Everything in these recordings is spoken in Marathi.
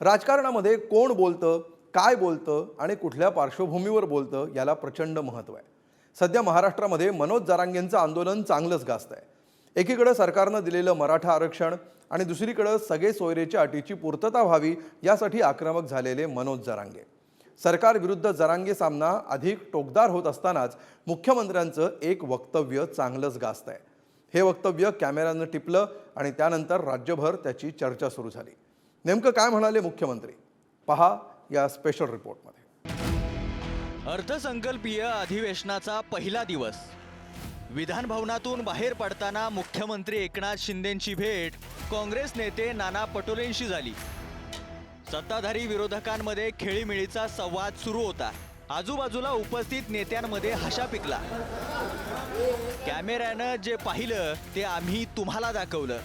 राजकारणामध्ये कोण बोलतं काय बोलतं आणि कुठल्या पार्श्वभूमीवर बोलतं याला प्रचंड महत्त्व आहे. सध्या महाराष्ट्रामध्ये मनोज जरांगेंचं आंदोलन चांगलंच गाजत आहे एकीकडं सरकारनं दिलेलं मराठा आरक्षण आणि दुसरीकडं सगळे सोयरेच्या अटीची पूर्तता व्हावी यासाठी आक्रमक झालेले मनोज जरांगे. सरकारविरुद्ध जरांगे सामना अधिक टोकदार होत असतानाच मुख्यमंत्र्यांचं एक वक्तव्य चांगलंच गाजत आहे हे वक्तव्य कॅमेऱ्यानं टिपलं आणि त्यानंतर राज्यभर त्याची चर्चा सुरू झाली. नेमकं काय म्हणाले मुख्यमंत्री? पहा या स्पेशल रिपोर्टमध्ये अर्थसंकल्पीय अधिवेशनाचा पहिला दिवस. विधान भवनातून बाहेर पडताना मुख्यमंत्री एकनाथ शिंदेंची भेट काँग्रेस नेते नाना पटोलेंशी झाली. सत्ताधारी विरोधकांमध्ये खेळीमेळीचा संवाद सुरू होता. आजूबाजूला उपस्थित नेत्यांमध्ये हशा पिकला. कॅमेऱ्यानं जे पाहिलं ते आम्ही तुम्हाला दाखवलं.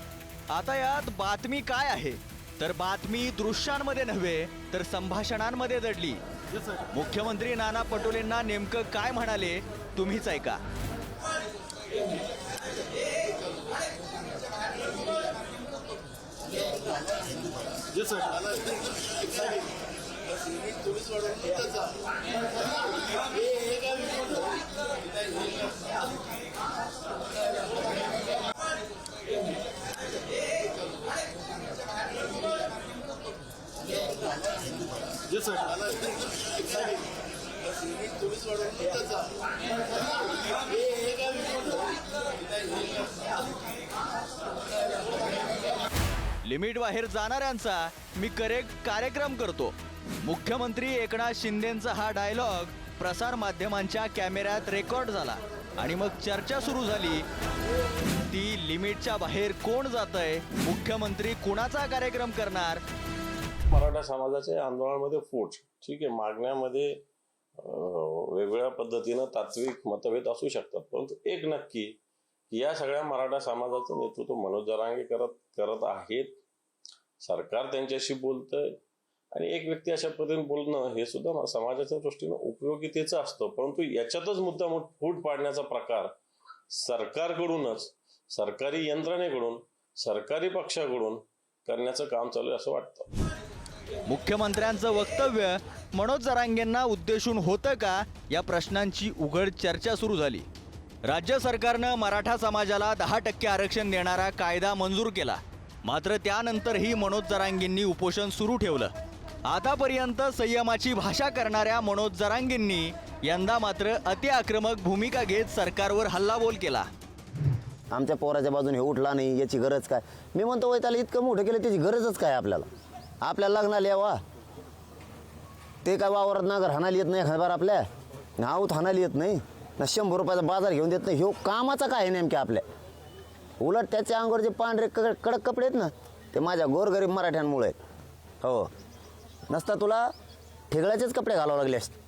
आता यात बातमी काय आहे? तर बातमी दृश्यांमध्ये नव्हे तर संभाषणांमध्ये दडली. मुख्यमंत्री नाना पटोलेंना नेमकं काय म्हणाले तुम्हीच ऐका. लिमिट बाहेर जाणाऱ्यांचा मी करेक्ट कार्यक्रम करतो. मुख्यमंत्री एकनाथ शिंदेचा हा डायलॉग प्रसार माध्यमांच्या कॅमेऱ्यात रेकॉर्ड झाला आणि मग चर्चा सुरू झाली. ती लिमिटच्या बाहेर कोण जातय मुख्यमंत्री कुणाचा कार्यक्रम करणार? मराठा समाजाच्या आंदोलनामध्ये फूट ठीक आहे. मागण्यामध्ये वेगवेगळ्या पद्धतीनं तात्विक मतभेद असू शकतात. परंतु एक नक्की की या सगळ्या मराठा समाजाचं नेतृत्व मनोज जरांगे करत करत आहेत. सरकार त्यांच्याशी बोलतंय. आणि एक व्यक्ती अशा पद्धतीने बोलणं हे सुद्धा समाजाच्या दृष्टीनं उपयोगितेचं असतं. परंतु याच्यातच मुद्दा फूट पाडण्याचा प्रकार सरकारकडूनच सरकारी यंत्रणेकडून सरकारी पक्षाकडून करण्याचं काम चालू आहे असं वाटतं. मुख्यमंत्र्यांचं वक्तव्य मनोज जरांगेंना उद्देशून होतं का या प्रश्नांची उघड चर्चा सुरू झाली? राज्य सरकारनं मराठा समाजाला दहा टक्के आरक्षण देणारा कायदा मंजूर केला. मात्र त्यानंतरही मनोज जरांगेंनी उपोषण सुरू ठेवलं. आतापर्यंत संयमाची भाषा करणाऱ्या मनोज जरांगेंनी यंदा मात्र अतिआक्रमक भूमिका घेत सरकारवर हल्लाबोल केला. आमच्या पोराच्या बाजूने हे उठला नाही याची गरज काय? मी म्हणतो वय त्याला इतकं मोठं केलं त्याची गरजच काय आपल्याला? आपल्याला लग्नाला यावा ते काय वावरात नागर हाणायला येत नाही खबर आपल्या? ना आऊत हाणायला येत नाही. ना शंभर रुपयाचा बाजार घेऊन देत नाही. ह्यो कामाचा काय आहे नेमक्या आपल्या? उलट त्याच्या अंगावर जे पांढरे क कडक कपडे आहेत ना ते माझ्या गोरगरीब मराठ्यांमुळे आहेत. हो. नसता तुला ठेगळ्याचेच कपडे घालावं लागले असते.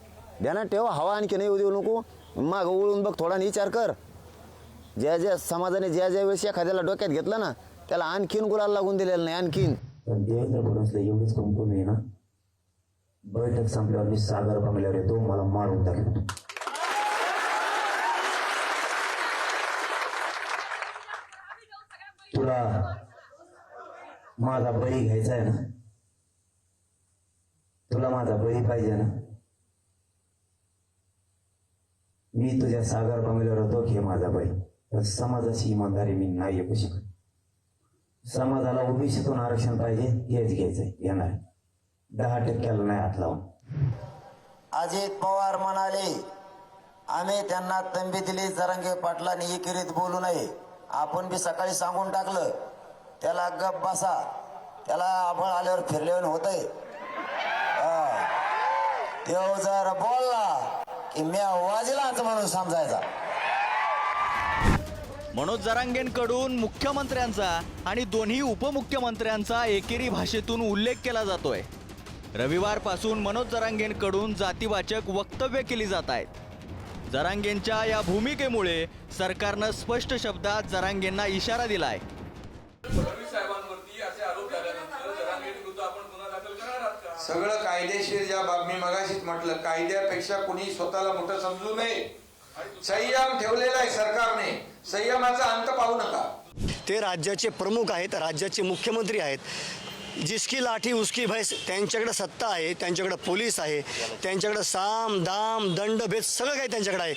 ध्यानात ठेव हवा आणखी नाही येऊ देऊ नको. मागं उळून बघ थोडा विचार कर. ज्या ज्या समाजाने ज्या ज्या वेळेस एखाद्याला डोक्यात घेतलं ना त्याला आणखीन गुलाल लागून दिलेलं नाही आणखीन. देवेंद्र एवढीच आहे ना बैठक संपल्यावर मी सागर बंगल्यावर येतो. मला मारून टाकतो तुला माझा बळी घ्यायचा आहे ना? तुला माझा बळी पाहिजे ना? मी तुझ्या सागर बंगल्यावर होतो घे माझा बळी. पण समाजाची इमानदारी मी नाही येऊ शकत समाजाला ओबीसीतून आरक्षण पाहिजे हेच घ्यायचंय घेणार दहा टक्क्याला नाही हात लावून. अजित पवार म्हणाले आम्ही त्यांना तंबी दिली जरंगे पाटलांनी एकेरीत बोलू नये. आपण बी सकाळी सांगून टाकलं त्याला गप बसा. त्याला आबळ आल्यावर फिरल्यावर होतंय. हा. त्यो जर बोलला की म्या वाजलाच म्हणून समजायचा. मनोज जरांगेंकडून मुख्यमंत्र्यांचा आणि दोन्ही उपमुख्यमंत्र्यांचा एकेरी भाषेतून उल्लेख केला जातोय. रविवारपासून मनोज जरांगेंकडून जातीवाचक वक्तव्य केली जात आहेत. जरांगेंच्या या भूमिकेमुळे सरकारनं स्पष्ट शब्दात जरांगेंना इशारा दिलाय. फडणवीस साहेबांवरती असे आरोप झाल्यानंतर जरांगे विरुद्ध आपण गुन्हा दाखल करणार आहात का? सगळं कायदेशीर ज्या बाब मी मगाशीच म्हटलं कायद्यापेक्षा कुणी स्वतःला मोठं समजू नये. संयम ठेवलेला आहे सरकारने. संयमाचा अंत पाहू नका. ते राज्याचे प्रमुख आहेत राज्याचे मुख्यमंत्री आहेत. जिसकी लाठी उसकी भैस त्यांच्याकडे सत्ता आहे त्यांच्याकडे पोलीस आहे त्यांच्याकडे साम दाम दंड भेद सगळं काही त्यांच्याकडे आहे.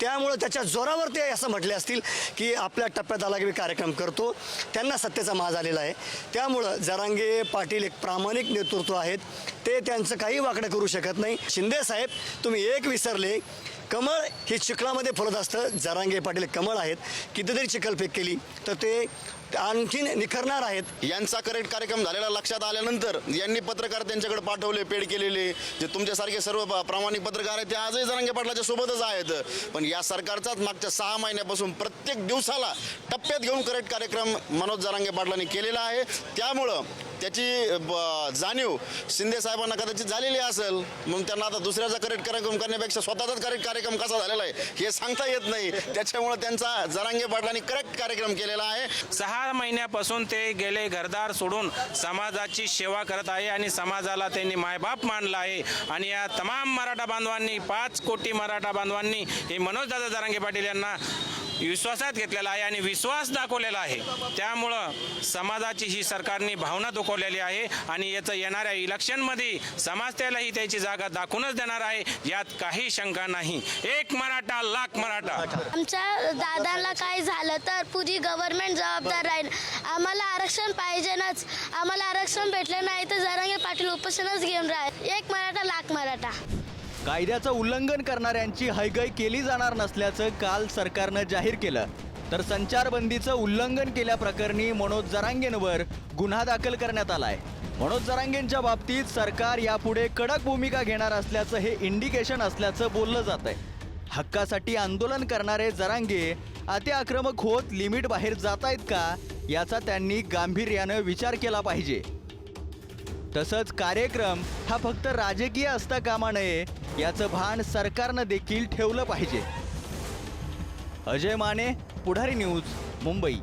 त्यामुळं त्याच्या जोरावर ते असं म्हटले असतील की आपल्या टप्प्यात आला की मी कार्यक्रम करतो. त्यांना सत्तेचा माज आलेला आहे. त्यामुळं जरांगे पाटील एक प्रामाणिक नेतृत्व आहेत. ते त्यांचं काही वाकडं करू शकत नाही. शिंदे साहेब तुम्ही एक विसरले. कमळ हे चिखलामध्ये फुलत असतं. जरांगे पाटील कमळ आहेत. कितीतरी चिखलफेक केली. तर ते आणखीन निखरणार आहेत. यांचा करेक्ट कार्यक्रम झालेला लक्षात आल्यानंतर यांनी पत्रकार त्यांच्याकडे पाठवले पेड केलेले. जे तुमच्यासारखे सर्व प- प्रामाणिक पत्रकार आहेत ते आजही जरांगे पाटलाच्या सोबतच आहेत. पण या सरकारचाच मागच्या सहा महिन्यापासून प्रत्येक दिवसाला टप्प्यात घेऊन करेक्ट कार्यक्रम मनोज जरांगे पाटलांनी केलेला आहे. त्यामुळं त्याची ब- जाणीव शिंदे साहेबांना कदाचित झालेली असेल. म्हणून त्यांना आता दुसऱ्याचा करेक्ट कार्यक्रम करण्यापेक्षा स्वतःचाच करेक्ट कार्यक्रम कसा झालेला आहे हे सांगता येत नाही. त्याच्यामुळं त्यांचा जरांगे पाटलांनी करेक्ट कार्यक्रम केलेला आहे. सहा चार महिन्यापासून ते गेले घरदार सोडून समाजाची सेवा करत आहे आणि समाजाला त्यांनी मायबाप मानला आहे. आणि या तमाम मराठा बांधवांनी पाच कोटी मराठा बांधवांनी हे मनोजदादा जारंगे पाटील यांना विश्वासात घेतलेला आहे आणि विश्वास दाखवलेला आहे. त्यामुळं समाजाची ही सरकारने भावना दुखवलेली आहे आणि याचं येणाऱ्या इलेक्शनमध्ये समाजतेलाही त्याची जागा दाखवूनच देणार आहे. यात काही शंका नाही. एक मराठा लाख मराठा. आमच्या दादांना काय झालं तर पुरी गव्हर्नमेंट जबाबदार राहील. आम्हाला आरक्षण पाहिजेनच. आम्हाला आरक्षण भेटलं नाही तर जरांगे पाटील उपोषणच घेऊन राहील. एक मराठा लाख मराठा. कायद्याचं उल्लंघन करणाऱ्यांची हयगय केली जाणार नसल्याचं काल सरकारनं जाहीर केलं. तर संचारबंदीचं उल्लंघन केल्याप्रकरणी मनोज जरांगेंवर गुन्हा दाखल करण्यात आलाय. मनोज जरांगेंच्या बाबतीत सरकार यापुढे कडक भूमिका घेणार असल्याचं हे इंडिकेशन असल्याचं बोललं जात आहे हक्कासाठी आंदोलन करणारे जरांगे अति आक्रमक होत लिमिट बाहेर जात आहेत का याचा त्यांनी गांभीर्यानं विचार केला पाहिजे. तसंच कार्यक्रम हा फक्त राजकीय असता कामा नये याचं भान सरकारनं देखील ठेवलं पाहिजे. अजय माने पुढारी न्यूज मुंबई.